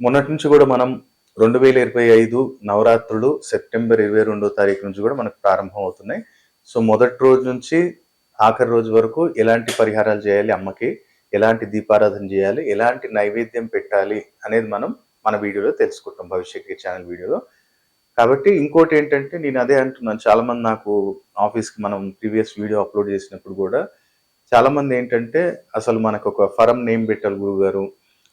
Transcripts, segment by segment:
మొన్నటి నుంచి కూడా మనం రెండు వేల ఇరవై ఐదు నవరాత్రులు సెప్టెంబర్ ఇరవై రెండో తారీఖు నుంచి కూడా మనకు ప్రారంభం అవుతున్నాయి సో మొదటి రోజు నుంచి ఆఖరి రోజు వరకు ఎలాంటి పరిహారాలు చేయాలి అమ్మకి? ఎలాంటి దీపారాధన చేయాలి? ఎలాంటి నైవేద్యం పెట్టాలి అనేది మనం మన వీడియోలో తెలుసుకుంటాం భవిష్యత్ ఛానల్ వీడియోలో. కాబట్టి ఇంకోటి ఏంటంటే నేను అదే అంటున్నాను. చాలామంది నాకు ఆఫీస్కి మనం ప్రీవియస్ వీడియో అప్లోడ్ చేసినప్పుడు కూడా చాలామంది ఏంటంటే అసలు మనకు ఒక ఫరం నేమ్ పెట్టాలి గురుగారు.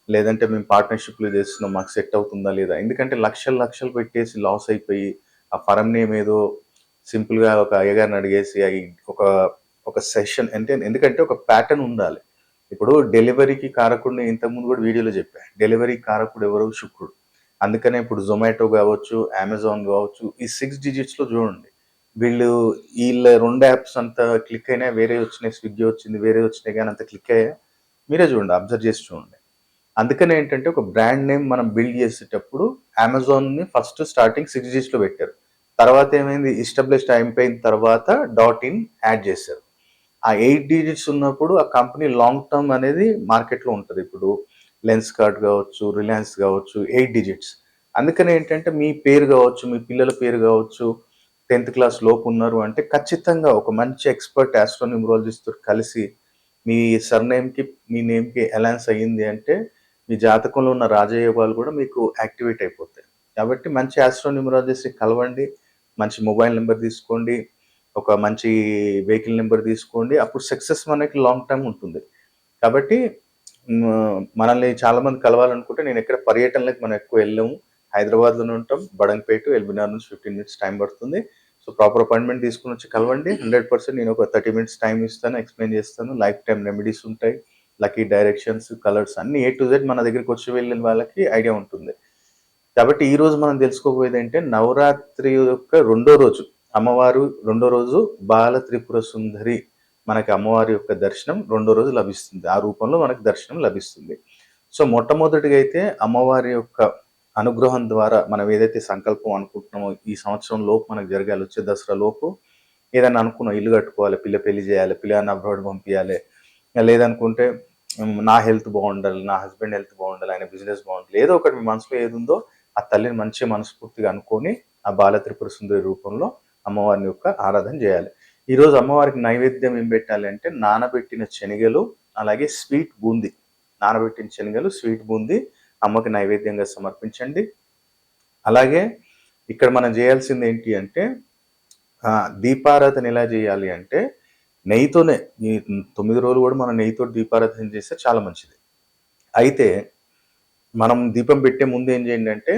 లేదంటే మేము పార్ట్నర్షిప్లు చేస్తున్నాం మాకు సెట్ అవుతుందా లేదా? ఎందుకంటే లక్షలు లక్షలు పెట్టేసి లాస్ అయిపోయి ఆ ఫరం నేమ్ ఏదో సింపుల్గా ఒక అయ్యగారిని అడిగేసి అవి ఒక ఒక సెషన్ అంటే ఎందుకంటే ఒక ప్యాటర్న్ ఉండాలి. ఇప్పుడు డెలివరీకి కారకుడిని ఇంతకుముందు కూడా వీడియోలో చెప్పా. డెలివరీ కారకుడు ఎవరు శుక్రుడు. అందుకనే ఇప్పుడు జొమాటో కావచ్చు అమెజాన్ కావచ్చు ఈ సిక్స్ డిజిట్స్లో చూడండి. వీళ్ళు వీళ్ళ రెండు యాప్స్ అంత క్లిక్ అయినా వేరే వచ్చినాయి స్విగ్గీ వచ్చింది వేరే వచ్చినాయి కానీ అంత క్లిక్ అయ్యా. మీరే చూడండి అబ్జర్వ్ చేసి చూడండి. అందుకనే ఏంటంటే ఒక బ్రాండ్ నేమ్ మనం బిల్డ్ చేసేటప్పుడు అమెజాన్ని ఫస్ట్ స్టార్టింగ్ సిక్స్ డిజిట్స్లో పెట్టారు. తర్వాత ఏమైంది? ఇస్టాబ్లిష్డ్ అయిపోయిన తర్వాత డాట్ ఇన్ యాడ్ చేశారు. ఆ ఎయిట్ డిజిట్స్ ఉన్నప్పుడు ఆ కంపెనీ లాంగ్ టర్మ్ అనేది మార్కెట్లో ఉంటుంది. ఇప్పుడు లెన్స్ కార్డ్ కావచ్చు రిలయన్స్ కావచ్చు ఎయిట్ డిజిట్స్. అందుకని ఏంటంటే మీ పేరు కావచ్చు మీ పిల్లల పేరు కావచ్చు టెన్త్ క్లాస్ లోపు ఉన్నారు అంటే ఖచ్చితంగా ఒక మంచి ఎక్స్పర్ట్ ఆస్ట్రోన్యూమరాలజిస్ట్ కలిసి మీ సర్నేమ్కి మీ నేమ్కి అలయన్స్ అయ్యింది అంటే మీ జాతకంలో ఉన్న రాజయోగాలు కూడా మీకు యాక్టివేట్ అయిపోతాయి. కాబట్టి మంచి ఆస్ట్రోన్యూమరాలజిస్ట్ని కలవండి మంచి మొబైల్ నెంబర్ తీసుకోండి ఒక మంచి వెహికల్ నెంబర్ తీసుకోండి అప్పుడు సక్సెస్ మనకి లాంగ్ టర్మ్ ఉంటుంది. కాబట్టి మనల్ని చాలామంది కలవాలనుకుంటే నేను ఎక్కడ పర్యటనలకు మనం ఎక్కువ వెళ్ళాము. హైదరాబాద్లోనే ఉంటాం బడంగపేట ఎల్బినార్ నుంచి ఫిఫ్టీన్ మినిట్స్ టైం పడుతుంది. సో ప్రాపర్ అపాయింట్మెంట్ తీసుకుని వచ్చి కలవండి. హండ్రెడ్ పర్సెంట్ నేను ఒక థర్టీ మినిట్స్ టైం ఇస్తాను ఎక్స్ప్లెయిన్ చేస్తాను. లైఫ్ టైం రెమెడీస్ ఉంటాయి. లక్కీ డైరెక్షన్స్ కలర్స్ అన్ని ఏ టు జెడ్ మన దగ్గరికి వచ్చి వెళ్ళిన వాళ్ళకి ఐడియా ఉంటుంది. కాబట్టి ఈ రోజు మనం తెలుసుకోబోయేది ఏంటంటే నవరాత్రి యొక్క రెండో రోజు. అమ్మవారు రెండో రోజు బాల త్రిపుర సుందరి మనకి అమ్మవారి యొక్క దర్శనం రెండో రోజు లభిస్తుంది. ఆ రూపంలో మనకి దర్శనం లభిస్తుంది. సో మొట్టమొదటిగా అయితే అమ్మవారి యొక్క అనుగ్రహం ద్వారా మనం ఏదైతే సంకల్పం అనుకుంటున్నామో ఈ సంవత్సరం లోపు మనకు జరగాలి వచ్చే దసరా లోపు ఏదైనా అనుకున్నాం ఇల్లు కట్టుకోవాలి పిల్ల పెళ్ళి చేయాలి పిల్లని అబ్రాడ్ పంపించాలి లేదనుకుంటే నా హెల్త్ బాగుండాలి నా హస్బెండ్ హెల్త్ బాగుండాలి ఆయన బిజినెస్ బాగుండాలి. ఏదో ఒకటి మీ మనసులో ఏది ఉందో ఆ తల్లిని మంచిగా మనస్ఫూర్తిగా అనుకొని ఆ బాల త్రిపుర సుందరి రూపంలో అమ్మవారిని యొక్క ఆరాధన చేయాలి. ఈరోజు అమ్మవారికి నైవేద్యం ఏం పెట్టాలి అంటే నానబెట్టిన శనగలు అలాగే స్వీట్ బూందీ. నానబెట్టిన శనగలు స్వీట్ బూందీ అమ్మకి నైవేద్యంగా సమర్పించండి. అలాగే ఇక్కడ మనం చేయాల్సింది ఏంటి అంటే దీపారాధన ఎలా చేయాలి అంటే నెయ్యితోనే ఈ తొమ్మిది రోజులు కూడా మనం నెయ్యితో దీపారాధన చేస్తే చాలా మంచిది. అయితే మనం దీపం పెట్టే ముందు ఏం చేయండి అంటే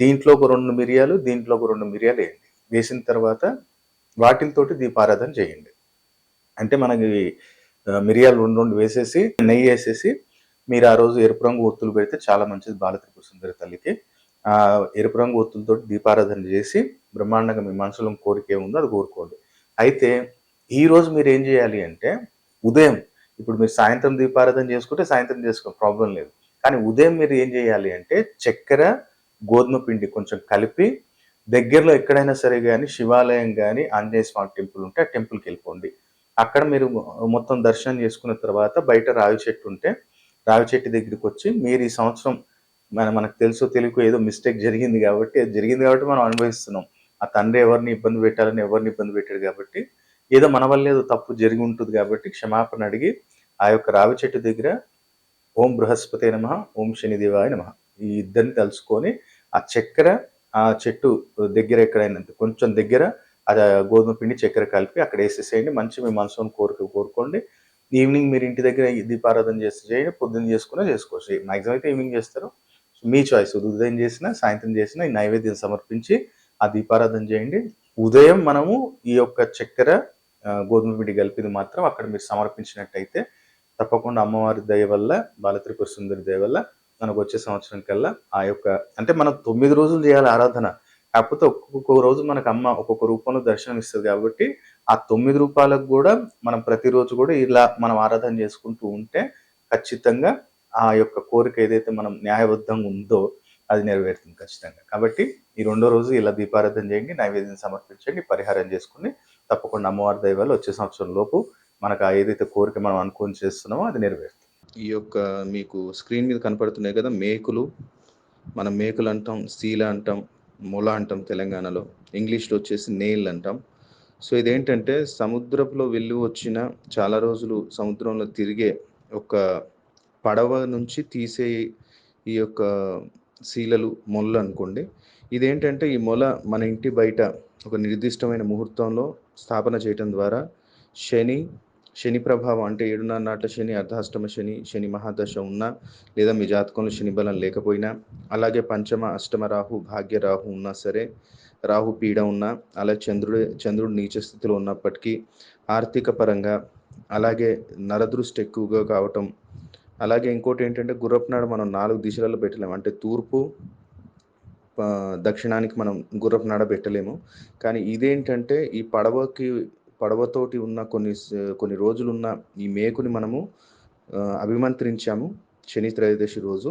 దీంట్లో ఒక రెండు మిరియాలు దీంట్లో ఒక రెండు మిరియాలు వేయండి. వేసిన తర్వాత వాటితోటి దీపారాధన చేయండి. అంటే మనకి మిరియాలు రెండు రెండు వేసేసి నెయ్యి వేసేసి మీరు ఆ రోజు ఎరుపు రంగు ఒత్తులు పెడితే చాలా మంచిది బాలత్రిపు సుందరి తల్లికి. ఆ ఎరుపు రంగు ఒత్తులతో దీపారాధన చేసి బ్రహ్మాండంగా మీ మనసులో కోరిక ఏముందో అది కోరుకోండి. అయితే ఈరోజు మీరు ఏం చేయాలి అంటే ఉదయం ఇప్పుడు మీరు సాయంత్రం దీపారాధన చేసుకుంటే సాయంత్రం చేసుకో ప్రాబ్లం లేదు. కానీ ఉదయం మీరు ఏం చేయాలి అంటే చక్కెర గోధుమ పిండి కొంచెం కలిపి దగ్గరలో ఎక్కడైనా సరే కానీ శివాలయం కానీ ఆంజనేయ స్వామి టెంపుల్ ఉంటే ఆ టెంపుల్కి వెళ్ళిపోండి. అక్కడ మీరు మొత్తం దర్శనం చేసుకున్న తర్వాత బయట రావి చెట్టు ఉంటే రావి చెట్టు దగ్గరికి వచ్చి మీరు ఈ సంవత్సరం మన మనకు తెలుసో తెలుగు ఏదో మిస్టేక్ జరిగింది కాబట్టి అది జరిగింది కాబట్టి మనం అనుభవిస్తున్నాం. ఆ తండ్రి ఎవరిని ఇబ్బంది పెట్టాలని ఎవరిని ఇబ్బంది పెట్టాడు కాబట్టి ఏదో మన వల్ల ఏదో తప్పు జరిగి ఉంటుంది కాబట్టి క్షమాపణ అడిగి ఆ యొక్క రావి చెట్టు దగ్గర ఓం బృహస్పతి నమ ఓం శనిదేవాయ నమ. ఈ ఇద్దరిని తలుసుకొని ఆ చక్కెర ఆ చెట్టు దగ్గర ఎక్కడైనా కొంచెం దగ్గర అది గోధుమ పిండి చక్కెర కలిపి అక్కడ వేసేసేయండి. మంచి మీ మనసును కోరిక కోరుకోండి. ఈవినింగ్ మీరు ఇంటి దగ్గర దీపారాధన చేసి చేయండి పొద్దున్న చేసుకునే చేసుకోవచ్చు. మ్యాక్సిమం అయితే ఈవినింగ్ చేస్తారు. మీ చాయిస్ ఉదయం చేసినా సాయంత్రం చేసినా ఈ నైవేద్యం సమర్పించి ఆ దీపారాధన చేయండి. ఉదయం మనము ఈ యొక్క చక్కెర గోధుమ పిండి కలిపింది మాత్రం అక్కడ మీరు సమర్పించినట్టయితే తప్పకుండా అమ్మవారి దయ వల్ల బాలత్రిపుర సుందరి దయ వల్ల మనకు వచ్చే సంవత్సరం కల్లా ఆ యొక్క అంటే మనం తొమ్మిది రోజులు చేయాలి ఆరాధన. కాకపోతే ఒక్కొక్క రోజు మనకు అమ్మ ఒక్కొక్క రూపంలో దర్శనం ఇస్తుంది కాబట్టి ఆ తొమ్మిది రూపాయలకు కూడా మనం ప్రతిరోజు కూడా ఇలా మనం ఆరాధన చేసుకుంటూ ఉంటే ఖచ్చితంగా ఆ యొక్క కోరిక ఏదైతే మనం న్యాయబద్ధంగా ఉందో అది నెరవేరుతుంది ఖచ్చితంగా. కాబట్టి ఈ రెండో రోజు ఇలా దీపారాధన చేయండి నైవేద్యం సమర్పించండి పరిహారం చేసుకుని తప్పకుండా అమ్మవారి దైవాలు వచ్చే సంవత్సరం లోపు మనకు ఆ ఏదైతే కోరిక మనం అనుకొని చేస్తున్నామో అది నెరవేరుతుంది. ఈ యొక్క మీకు స్క్రీన్ మీద కనపడుతున్నాయి కదా మేకులు. మనం మేకులు అంటాం సీల అంటాం మొల అంటాం తెలంగాణలో. ఇంగ్లీష్లో వచ్చేసి నేల్ అంటాం. సో ఇదేంటంటే సముద్రంలో వెళ్ళి వచ్చిన చాలా రోజులు సముద్రంలో తిరిగే ఒక పడవ నుంచి తీసే ఈ యొక్క శీలలు మొల్ల అనుకోండి. ఇదేంటంటే ఈ మొల మన ఇంటి బయట ఒక నిర్దిష్టమైన ముహూర్తంలో స్థాపన చేయటం ద్వారా శని శని ప్రభావం అంటే ఏడున్నర నాట్ల శని అర్ధాష్టమ శని శని మహాదశ ఉన్నా లేదా మీ జాతకంలో శని బలం లేకపోయినా అలాగే పంచమ అష్టమ రాహు భాగ్య రాహు ఉన్నా సరే రాహు పీడ ఉన్నా అలా చంద్రుడు చంద్రుడు నీచ స్థితిలో ఉన్నప్పటికీ ఆర్థిక పరంగా అలాగే నరదృష్టి ఎక్కువగా కావటం అలాగే ఇంకోటి ఏంటంటే గుర్రపునాడు మనం నాలుగు దిశలలో పెట్టలేము. అంటే తూర్పు దక్షిణానికి మనం గుర్రపునాడ పెట్టలేము. కానీ ఇదేంటంటే ఈ పడవకి పడవతోటి ఉన్న కొన్ని కొన్ని రోజులున్న ఈ మేకుని మనము అభిమంత్రించాము శని త్రయోదశి రోజు.